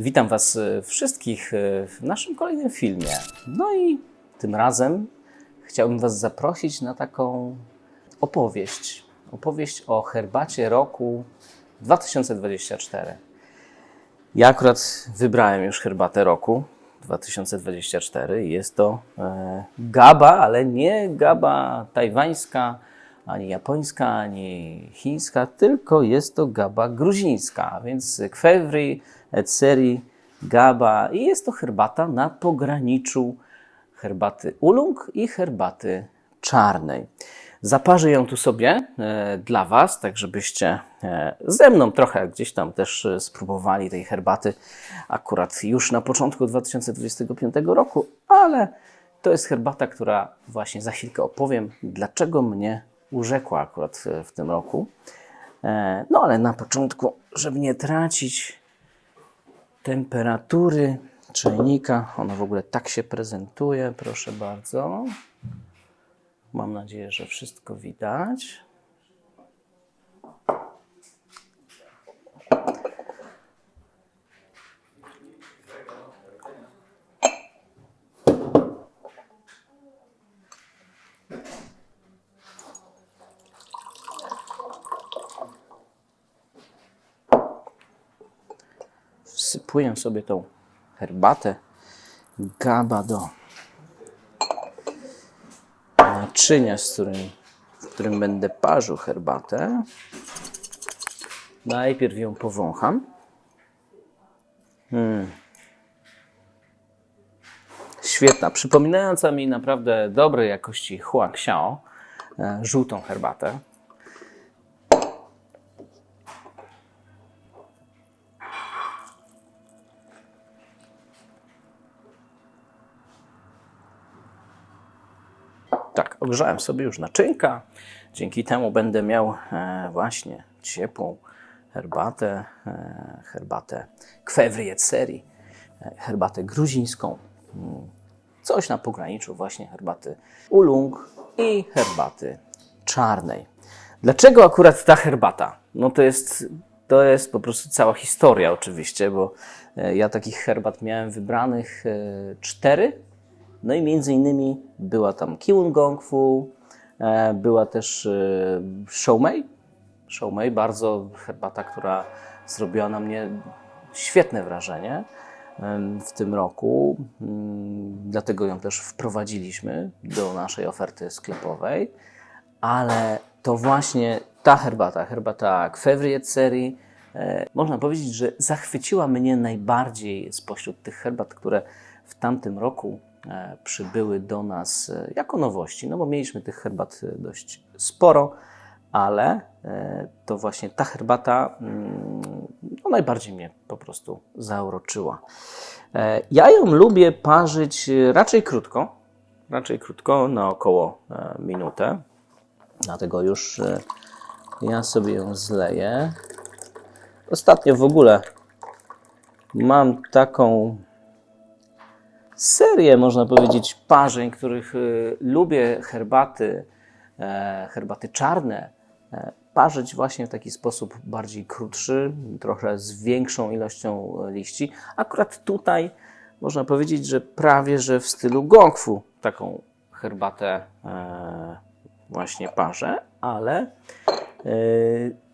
Witam Was e, wszystkich e, w naszym kolejnym filmie. No i tym razem chciałbym Was zaprosić na taką opowieść. Opowieść o herbacie roku 2024. Ja akurat wybrałem już herbatę roku 2024. Jest to e, gaba, ale nie gaba tajwańska, ani japońska, ani chińska, tylko jest to gaba gruzińska, więc kwewri, etseri, gaba i jest to herbata na pograniczu herbaty ulung i herbaty czarnej. Zaparzę ją tu sobie e, dla Was, tak żebyście e, ze mną trochę gdzieś tam też e, spróbowali tej herbaty akurat już na początku 2025 roku, ale to jest herbata, która właśnie za chwilkę opowiem, dlaczego mnie urzekła akurat w tym roku. No ale na początku, żeby nie tracić temperatury czajnika, ono w ogóle tak się prezentuje, proszę bardzo. Mam nadzieję, że wszystko widać. Wsypuję sobie tą herbatę gaba do naczynia, z którym, w którym będę parzył herbatę. Najpierw ją powącham. Hmm. Świetna, przypominająca mi naprawdę dobrej jakości Hua Xiao, e, żółtą herbatę. Tak, ogrzałem sobie już naczynka. Dzięki temu będę miał e, właśnie ciepłą herbatę, e, herbatę kwewry serii, e, herbatę gruzińską. Mm, Coś na pograniczu właśnie herbaty ulung i herbaty czarnej. Dlaczego akurat ta herbata? No to jest, to jest po prostu cała historia oczywiście, bo ja takich herbat miałem wybranych cztery no i między innymi była tam Kiun Gong Fu, e, była też e, Shoumei. Shoumei, bardzo herbata, która zrobiła na mnie świetne wrażenie w tym roku. Mm, Dlatego ją też wprowadziliśmy do naszej oferty sklepowej. Ale to właśnie ta herbata, herbata Kwevri serii, e, można powiedzieć, że zachwyciła mnie najbardziej spośród tych herbat, które w tamtym roku przybyły do nas e, jako nowości, no bo mieliśmy tych herbat e, dość sporo, ale e, to właśnie ta herbata mm, no najbardziej mnie po prostu zauroczyła. E, Ja ją lubię parzyć e, raczej krótko, raczej krótko, na około e, minutę. Dlatego już e, ja sobie ją zleję. Ostatnio w ogóle mam taką serię, można powiedzieć, parzeń, których y, lubię herbaty, e, herbaty czarne, e, parzyć właśnie w taki sposób bardziej krótszy, trochę z większą ilością e, liści. Akurat tutaj można powiedzieć, że prawie że w stylu gongfu taką herbatę właśnie parzę, ale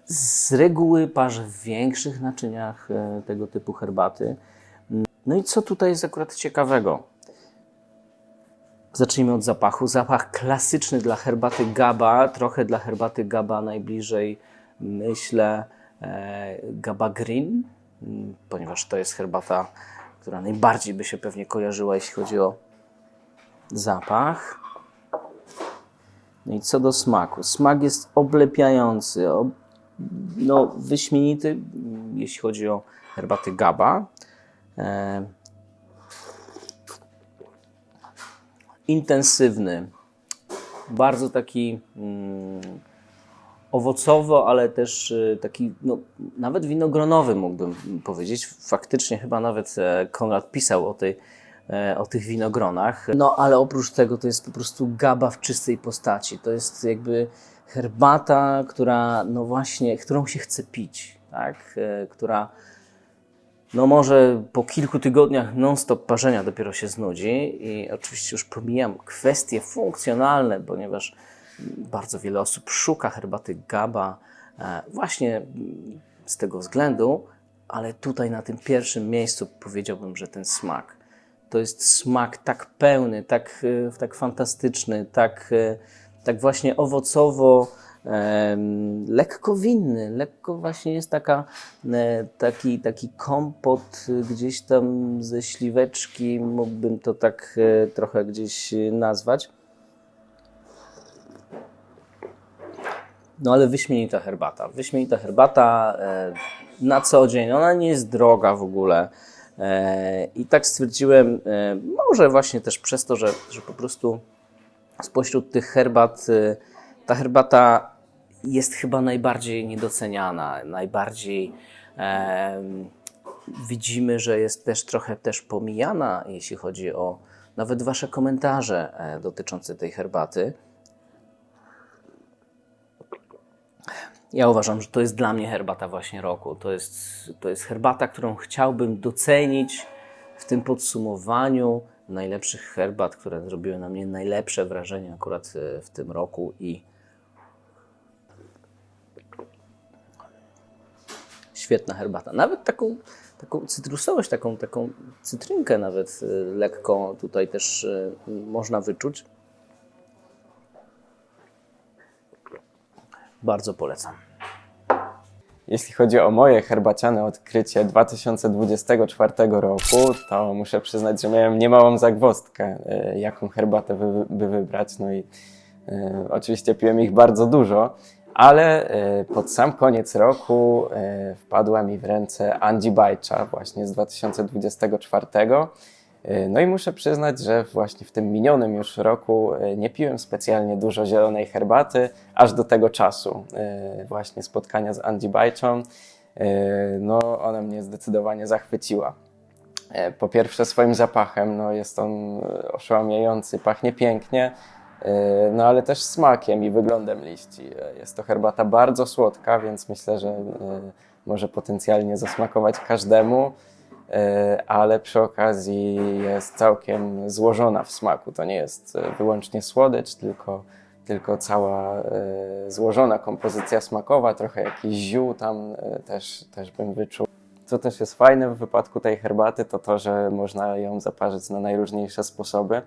z reguły parzę w większych naczyniach tego typu herbaty. No i co tutaj jest akurat ciekawego? Zacznijmy od zapachu. Zapach klasyczny dla herbaty Gaba, trochę dla herbaty Gaba najbliżej, myślę, e, Gaba Green, m, ponieważ to jest herbata, która najbardziej by się pewnie kojarzyła, jeśli chodzi o zapach. No i co do smaku. Smak jest oblepiający, ob, no, wyśmienity, m, jeśli chodzi o herbaty Gaba. E, intensywny, bardzo taki mm, owocowo, ale też y, taki no, nawet winogronowy mógłbym powiedzieć. Faktycznie chyba nawet e, Konrad pisał o, tej, e, o tych winogronach. No ale oprócz tego to jest po prostu gaba w czystej postaci. To jest jakby herbata, która no właśnie, którą się chce pić, tak? E, która no może po kilku tygodniach non-stop parzenia dopiero się znudzi i oczywiście już pomijam kwestie funkcjonalne, ponieważ bardzo wiele osób szuka herbaty GABA e, właśnie z tego względu, ale tutaj na tym pierwszym miejscu powiedziałbym, że ten smak. To jest smak tak pełny, tak, e, tak fantastyczny, tak, e, tak właśnie owocowo, lekko winny, lekko właśnie jest taka, e, taki, taki kompot gdzieś tam ze śliweczki, mógłbym to tak e, trochę gdzieś e, nazwać. No ale wyśmienita herbata. Wyśmienita herbata na co dzień. Ona nie jest droga w ogóle. I tak stwierdziłem, może właśnie też przez to, że, że po prostu spośród tych herbat ta herbata jest chyba najbardziej niedoceniana, najbardziej em, widzimy, że jest też trochę też pomijana, jeśli chodzi o nawet Wasze komentarze e, dotyczące tej herbaty. Ja uważam, że to jest dla mnie herbata właśnie roku. To jest, to jest herbata, którą chciałbym docenić w tym podsumowaniu najlepszych herbat, które zrobiły na mnie najlepsze wrażenie akurat e, w tym roku i świetna herbata. Nawet taką, taką cytrusowość, taką, taką cytrynkę nawet e, lekko tutaj też e, można wyczuć. Bardzo polecam. Jeśli chodzi o moje herbaciane odkrycie 2024 roku, to muszę przyznać, że miałem niemałą zagwozdkę, e, jaką herbatę by, wybrać. No i e, oczywiście piłem ich bardzo dużo, ale e, pod sam koniec roku e, wpadła mi w ręce Angie Bajcza właśnie z 2024. E, No i muszę przyznać, że właśnie w tym minionym już roku nie piłem specjalnie dużo zielonej herbaty, aż do tego czasu właśnie spotkania z Angie Bajczą. No ona mnie zdecydowanie zachwyciła. Po pierwsze swoim zapachem, no jest on oszałamiający, pachnie pięknie, no ale też smakiem i wyglądem liści. E, Jest to herbata bardzo słodka, więc myślę, że e, może potencjalnie zasmakować każdemu, e, ale przy okazji jest całkiem złożona w smaku. To nie jest e, wyłącznie słodycz, tylko, tylko cała e, złożona kompozycja smakowa, trochę jakiś ziół tam e, też, też bym wyczuł. Co też jest fajne w wypadku tej herbaty, to to, że można ją zaparzyć na najróżniejsze sposoby.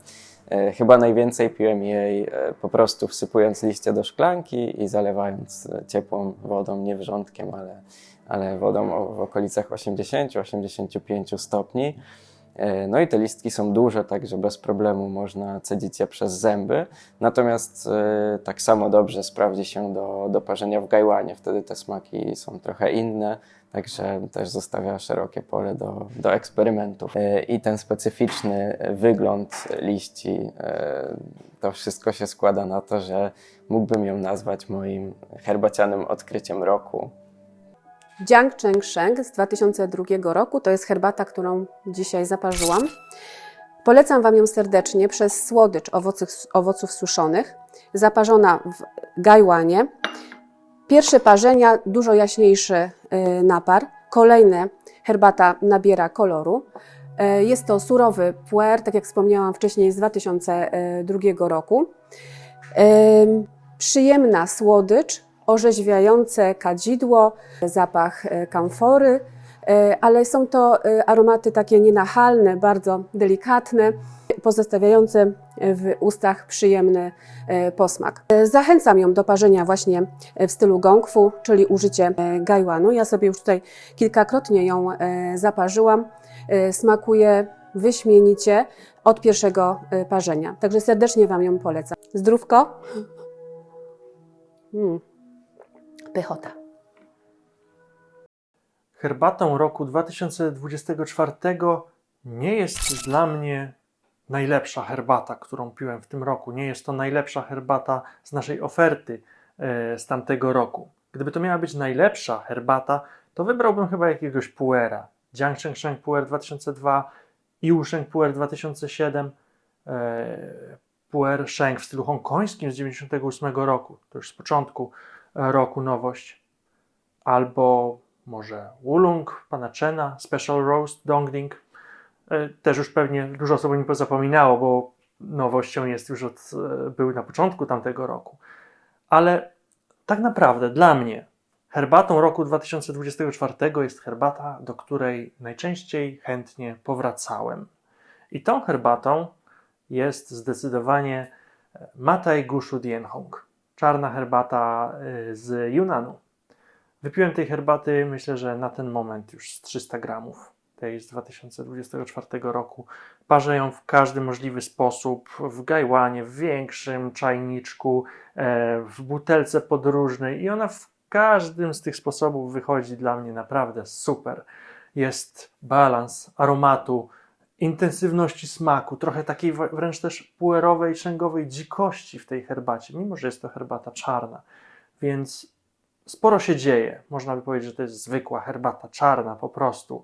E, Chyba najwięcej piłem jej e, po prostu wsypując liście do szklanki i zalewając e, ciepłą wodą, nie wrzątkiem, ale, ale wodą w okolicach 80-85 stopni. E, No i te listki są duże, także bez problemu można cedzić je przez zęby. Natomiast e, tak samo dobrze sprawdzi się do, do parzenia w gajłanie. Wtedy te smaki są trochę inne, także też zostawia szerokie pole do, do eksperymentów. E, I ten specyficzny wygląd liści, to wszystko się składa na to, że mógłbym ją nazwać moim herbacianym odkryciem roku. Jiang Cheng Sheng z 2002 roku to jest herbata, którą dzisiaj zaparzyłam. Polecam Wam ją serdecznie przez słodycz owoców, owoców suszonych, zaparzona w gajłanie. Pierwsze parzenia, dużo jaśniejszy y, napar. Kolejne, herbata nabiera koloru. Y, Jest to surowy puer, tak jak wspomniałam wcześniej, z 2002 roku. Ym, Przyjemna słodycz, orzeźwiające kadzidło, zapach e, kamfory, e, ale są to e, aromaty takie nienachalne, bardzo delikatne, pozostawiające w ustach przyjemny posmak. Zachęcam ją do parzenia właśnie w stylu gongfu, czyli użycie gajłanu. Ja sobie już tutaj kilkakrotnie ją zaparzyłam. Smakuje wyśmienicie od pierwszego parzenia. Także serdecznie Wam ją polecam. Zdrówko. Mm. Pychota. herbatą roku 2024 nie jest dla mnie najlepsza herbata, którą piłem w tym roku. Nie jest to najlepsza herbata z naszej oferty e, z tamtego roku. Gdyby to miała być najlepsza herbata, to wybrałbym chyba jakiegoś puera. Jiang Sheng Sheng Puer 2002, Iu Sheng Puer 2007, e, Puer Sheng w stylu hongkońskim z 98 roku. To już z początku roku nowość albo może Wulung, pana Chena, Special Roast, Dongding. E, Też już pewnie dużo osób o nim pozapominało, bo nowością jest już od, e, był na początku tamtego roku. Ale tak naprawdę dla mnie herbatą roku 2024 jest herbata, do której najczęściej chętnie powracałem. I tą herbatą jest zdecydowanie e, Matai Gushu Dienhong, czarna herbata e, z Yunanu. Wypiłem tej herbaty, myślę, że na ten moment już z 300 gramów, tej z 2024 roku. Parzę ją w każdy możliwy sposób, w gajłanie, w większym czajniczku, e, w butelce podróżnej i ona w każdym z tych sposobów wychodzi dla mnie naprawdę super. Jest balans aromatu, intensywności smaku, trochę takiej wr- wręcz też puerowej, szęgowej dzikości w tej herbacie, mimo że jest to herbata czarna. Więc sporo się dzieje. Można by powiedzieć, że to jest zwykła herbata czarna po prostu.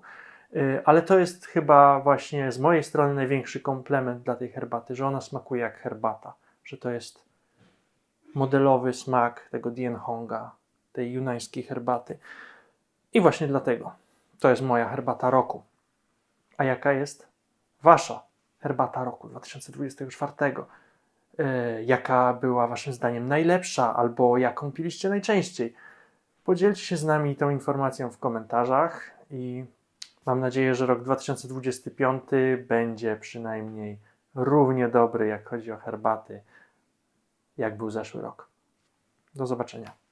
Yy, Ale to jest chyba właśnie z mojej strony największy komplement dla tej herbaty, że ona smakuje jak herbata, że to jest modelowy smak tego Dienhonga, tej junańskiej herbaty. I właśnie dlatego to jest moja herbata roku. A jaka jest wasza herbata roku 2024? Yy, jaka była waszym zdaniem najlepsza albo jaką piliście najczęściej? Podzielcie się z nami tą informacją w komentarzach i mam nadzieję, że rok 2025 będzie przynajmniej równie dobry, jak chodzi o herbaty, jak był zeszły rok. Do zobaczenia.